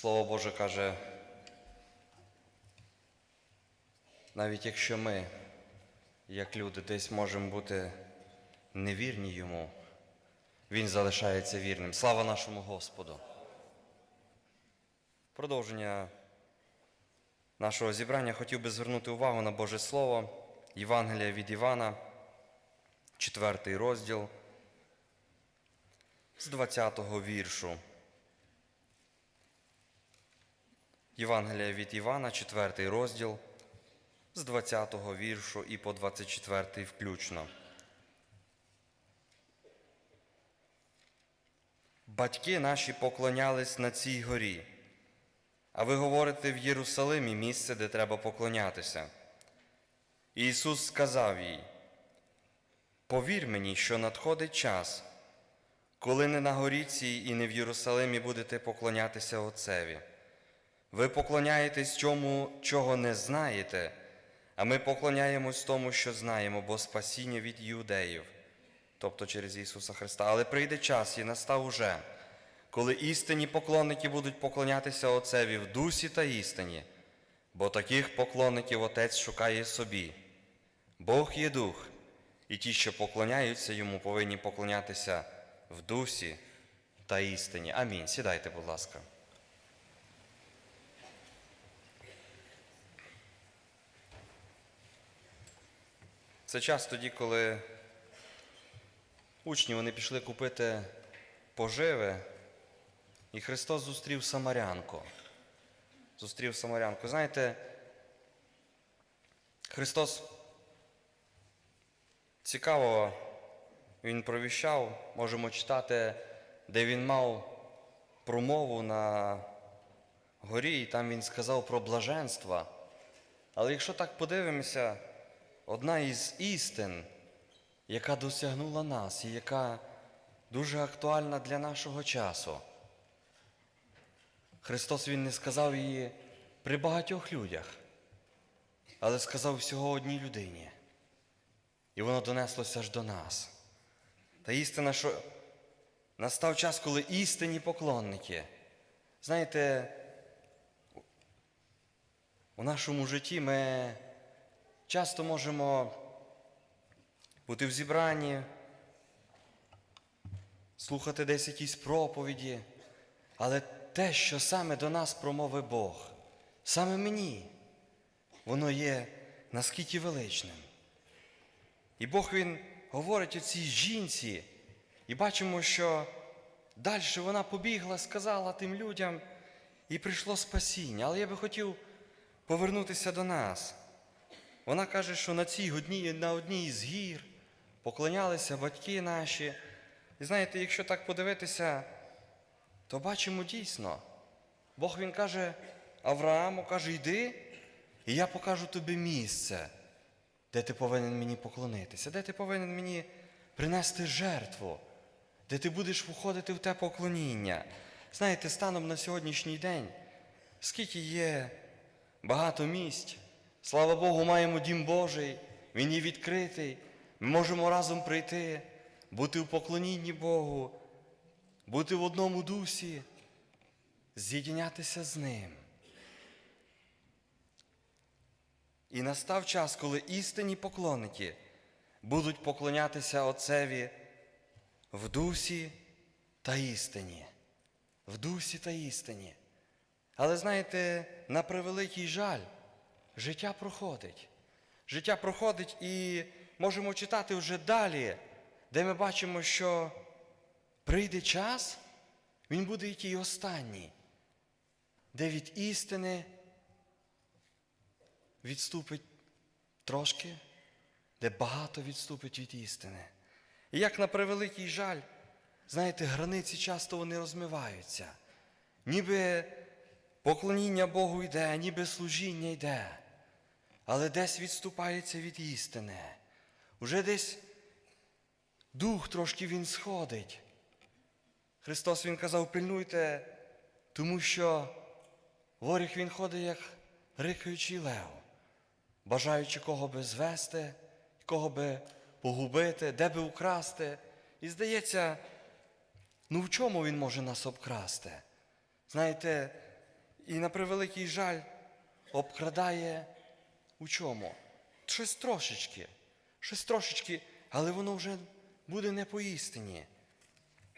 Слово Боже каже, навіть якщо ми, як люди, десь можемо бути невірні йому, він залишається вірним. Слава нашому Господу! Продовження нашого зібрання хотів би звернути увагу на Боже Слово, Євангелія від Івана, четвертий розділ з 20-го віршу. Євангелія від Івана, 4 розділ, з 20-го віршу і по 24 включно. Батьки наші поклонялись на цій горі, а ви говорите в Єрусалимі місце, де треба поклонятися. І Ісус сказав їй: Повір мені, що надходить час, коли не на горі цій і не в Єрусалимі будете поклонятися Отцеві. Ви поклоняєтесь чому, чого не знаєте, а ми поклоняємось тому, що знаємо, бо спасіння від юдеїв, тобто через Ісуса Христа. Але прийде час і настав уже, коли істинні поклонники будуть поклонятися Отцеві в дусі та істині, бо таких поклонників Отець шукає собі. Бог є дух, і ті, що поклоняються йому, повинні поклонятися в дусі та істині. Амінь. Сідайте, будь ласка. Це час тоді, коли учні вони пішли купити поживи, і Христос зустрів Самарянку. Зустрів Самарянку. Знаєте, Христос цікаво, Він провіщав, можемо читати, де Він мав промову на горі, і там Він сказав про блаженства. Але якщо так подивимося, одна із істин, яка досягнула нас і яка дуже актуальна для нашого часу. Христос Він не сказав її при багатьох людях, але сказав всього одній людині. І воно донеслося аж до нас. Та істина, що настав час, коли істинні поклонники. Знаєте, у нашому житті ми часто можемо бути в зібранні, слухати десь якісь проповіді, але те, що саме до нас промовив Бог, саме мені, воно є наскільки величним. І Бог Він говорить о цій жінці, і бачимо, що далі вона побігла, сказала тим людям, і прийшло спасіння. Але я би хотів повернутися до нас. Вона каже, що на цій годні, на одній із гір поклонялися батьки наші. І знаєте, якщо так подивитися, то бачимо дійсно. Бог він каже Аврааму, каже, йди, і я покажу тобі місце, де ти повинен мені поклонитися, де ти повинен мені принести жертву, де ти будеш входити в те поклоніння. Знаєте, станом на сьогоднішній день, скільки є багато місць, слава Богу, маємо дім Божий, він є відкритий. Ми можемо разом прийти, бути в поклонінні Богу, бути в одному дусі, з'єднятися з Ним. І настав час, коли істинні поклонники будуть поклонятися Отцеві в дусі та істині. В дусі та істині. Але знаєте, на превеликий жаль, життя проходить. Життя проходить і можемо читати вже далі, де ми бачимо, що прийде час, він буде і останній, де від істини відступить трошки, де багато відступить від істини. І як на превеликий жаль, знаєте, границі часто вони розмиваються. Ніби поклоніння Богу йде, ніби служіння йде, але десь відступається від істини. Уже десь дух трошки він сходить. Христос Він казав, пильнуйте, тому що ворог він ходить, як рикаючий лев, бажаючи кого би звести, кого би погубити, де би украсти. І здається, ну в чому він може нас обкрасти? Знаєте, і на превеликий жаль обкрадає у чому? Щось трошечки, щось трошечки, але воно вже буде не по істині.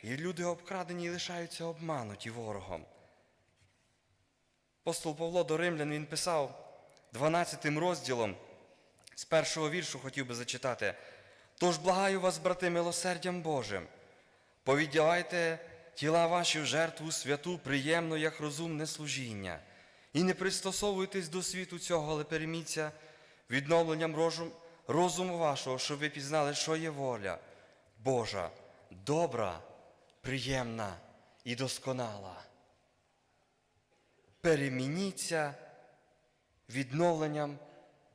І люди обкрадені і лишаються обмануті ворогом. Апостол Павло до Римлян він писав 12 розділом з першого віршу хотів би зачитати. Тож благаю вас, брати, милосердям Божим, повіддявайте тіла ваші в жертву святу, приємну, як розумне служіння, і не пристосовуйтесь до світу цього, але переміться відновленням розум- розуму вашого, щоб ви пізнали, що є воля Божа, добра, приємна і досконала. Перемініться відновленням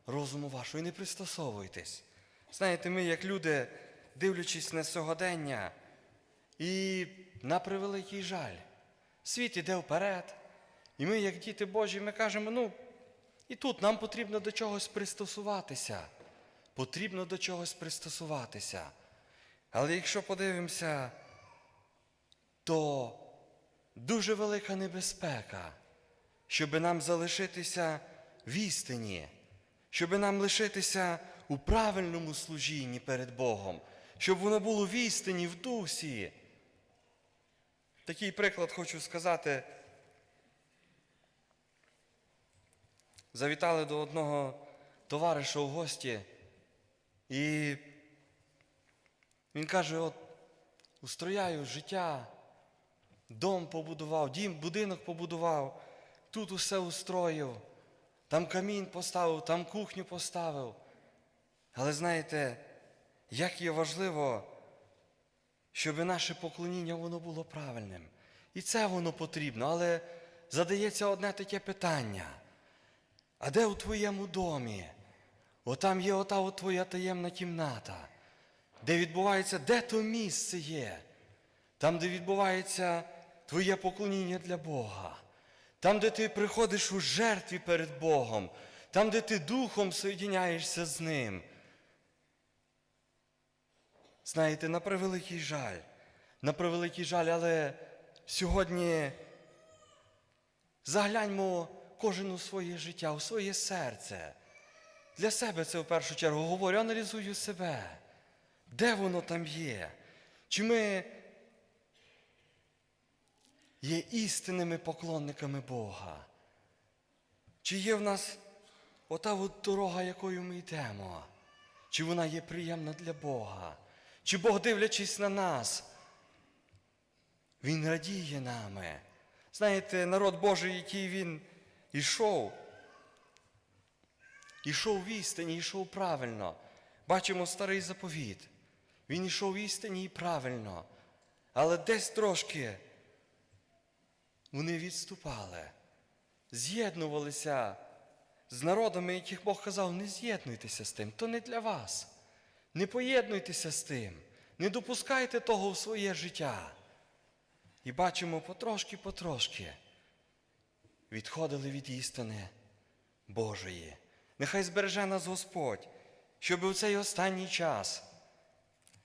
розуму вашого і не пристосовуйтесь. Знаєте, ми, як люди, дивлячись на сьогодення, і на превеликий жаль, світ іде вперед, і ми, як діти Божі, ми кажемо, ну, і тут нам потрібно до чогось пристосуватися. Потрібно до чогось пристосуватися. Але якщо подивимося, то дуже велика небезпека, щоб нам залишитися в істині, щоб нам лишитися у правильному служінні перед Богом, щоб воно було в істині, в дусі. Такий приклад хочу сказати. Завітали до одного товариша в гості, і він каже: от устрояю життя, дом побудував, дім, будинок побудував, тут усе устроїв, там камін поставив, там кухню поставив. Але знаєте, як є важливо, щоб наше поклоніння воно було правильним. І це воно потрібно, але задається одне таке питання. А де у твоєму домі? Отам є ота от твоя таємна кімната, де відбувається, де то місце є, там, де відбувається твоє поклоніння для Бога, там, де ти приходиш у жертві перед Богом, там, де ти духом соєдиняєшся з Ним. Знаєте, на превеликий жаль, на превеликий жаль, але сьогодні загляньмо кожен у своє життя, у своє серце. Для себе це в першу чергу говорю, аналізую себе. Де воно там є? Чи ми є істинними поклонниками Бога? Чи є в нас ота от дорога, якою ми йдемо? Чи вона є приємна для Бога? Чи Бог, дивлячись на нас, Він радіє нами? Знаєте, народ Божий, який він ішов, ішов в істині, ішов правильно. Бачимо старий заповіт. Він ішов в істині і правильно. Але десь трошки вони відступали, з'єднувалися з народами, яких Бог казав, не з'єднуйтеся з тим, то не для вас. Не поєднуйтеся з тим, не допускайте того в своє життя. І бачимо потрошки-потрошки відходили від істини Божої. Нехай збереже нас Господь, щоб у цей останній час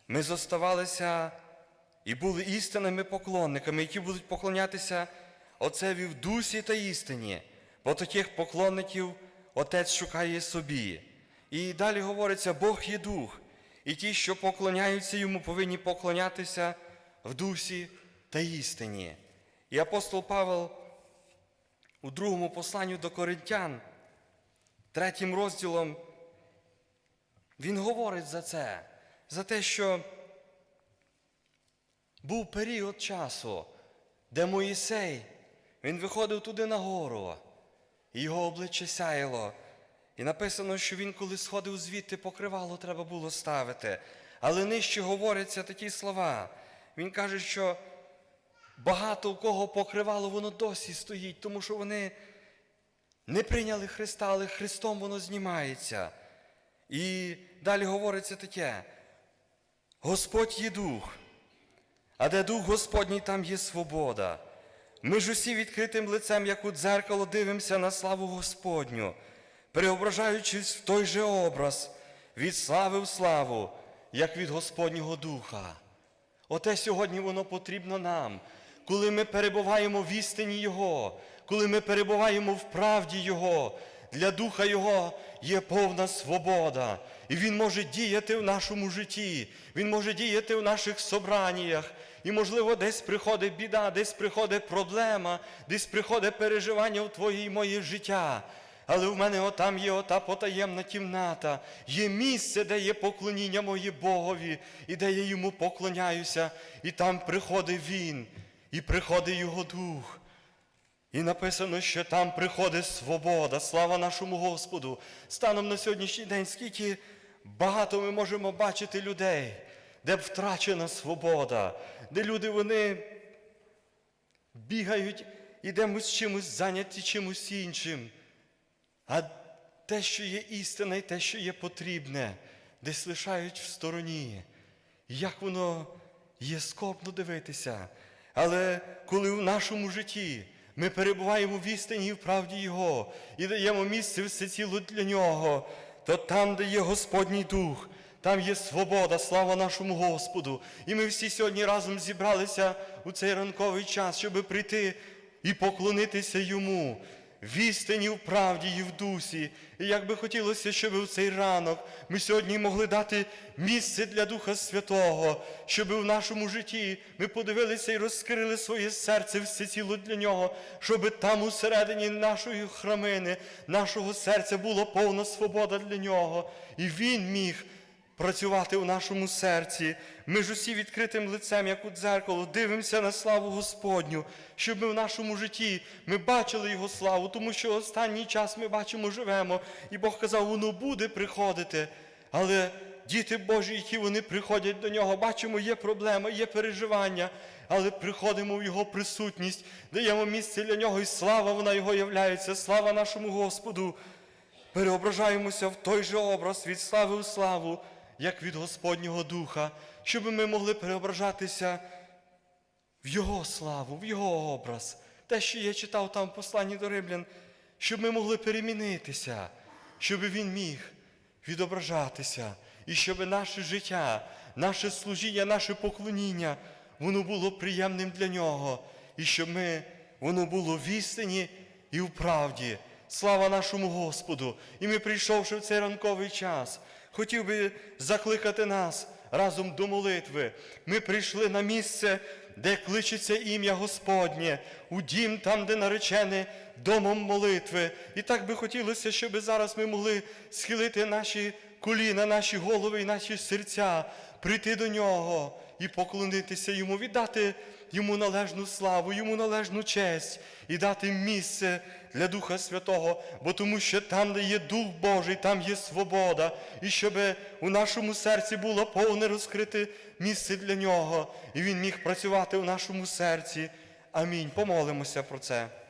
ми зоставалися і були істинними поклонниками, які будуть поклонятися Отцеві в дусі та істині, бо таких поклонників Отець шукає собі. І далі говориться, Бог є дух, і ті, що поклоняються йому, повинні поклонятися в дусі та істині. І апостол Павел у другому посланню до Коринтян, третім розділом, він говорить за це, за те, що був період часу, де Моїсей, він виходив туди на гору, і його обличчя сяяло. І написано, що він, коли сходив звідти, покривало треба було ставити. Але нижче говоряться такі слова. Він каже, що багато у кого покривало, воно досі стоїть, тому що вони не прийняли Христа, але Христом воно знімається. І далі говориться таке: Господь є дух, а де дух Господній, там є свобода. Ми ж усі відкритим лицем, як у дзеркало, дивимося на славу Господню, преображаючись в той же образ, від слави в славу, як від Господнього Духа. Оте сьогодні воно потрібно нам, коли ми перебуваємо в істині Його, коли ми перебуваємо в правді Його, для Духа Його є повна свобода. І Він може діяти в нашому житті, Він може діяти в наших собраннях. І, можливо, десь приходить біда, десь приходить проблема, десь приходить переживання в твоє і моє життя. Але в мене отам є ота потаємна кімната, є місце, де є поклоніння моє Богові, і де я йому поклоняюся, і там приходить Він, і приходить Його Дух. І написано, що там приходить свобода, слава нашому Господу. Станом на сьогоднішній день, скільки багато ми можемо бачити людей, де втрачена свобода, де люди вони бігають, ідемось чимось зайняті чимось іншим. А те, що є істина, і те, що є потрібне, десь лишають в стороні. Як воно є скопно дивитися. Але коли в нашому житті ми перебуваємо в істині і в правді Його і даємо місце все всеціло для Нього, то там, де є Господній Дух, там є свобода, слава нашому Господу. І ми всі сьогодні разом зібралися у цей ранковий час, щоб прийти і поклонитися Йому в істині, в правді і в дусі. І як би хотілося, щоб у цей ранок ми сьогодні могли дати місце для Духа Святого, щоб в нашому житті ми подивилися і розкрили своє серце всеціло для нього, щоб там усередині нашої храмини, нашого серця була повна свобода для нього. І він міг працювати у нашому серці. Ми ж усі відкритим лицем, як у дзеркало, дивимося на славу Господню, щоб ми в нашому житті ми бачили Його славу, тому що останній час ми бачимо, живемо, і Бог казав, воно буде приходити. Але діти Божі, які вони приходять до нього, бачимо, є проблема, є переживання, але приходимо в Його присутність, даємо місце для нього, і слава вона Його являється, слава нашому Господу переображаємося в той же образ від слави у славу, як від Господнього Духа, щоб ми могли переображатися в Його славу, в Його образ. Те, що я читав там в посланні до Римлян, щоб ми могли перемінитися, щоб Він міг відображатися, і щоб наше життя, наше служіння, наше поклоніння, воно було приємним для Нього, і щоб ми, воно було в істині і в правді. Слава нашому Господу! І ми, прийшовши в цей ранковий час, хотів би закликати нас разом до молитви. Ми прийшли на місце, де кличеться ім'я Господнє, у дім там, де наречене домом молитви. І так би хотілося, щоб зараз ми могли схилити наші коліна, наші голови і наші серця, прийти до нього і поклонитися йому, віддати йому належну славу, йому належну честь і дати місце для Духа Святого, бо тому що там, де є Дух Божий, там є свобода, і щоб у нашому серці було повне розкрите місце для нього, і Він міг працювати у нашому серці. Амінь. Помолимося про це.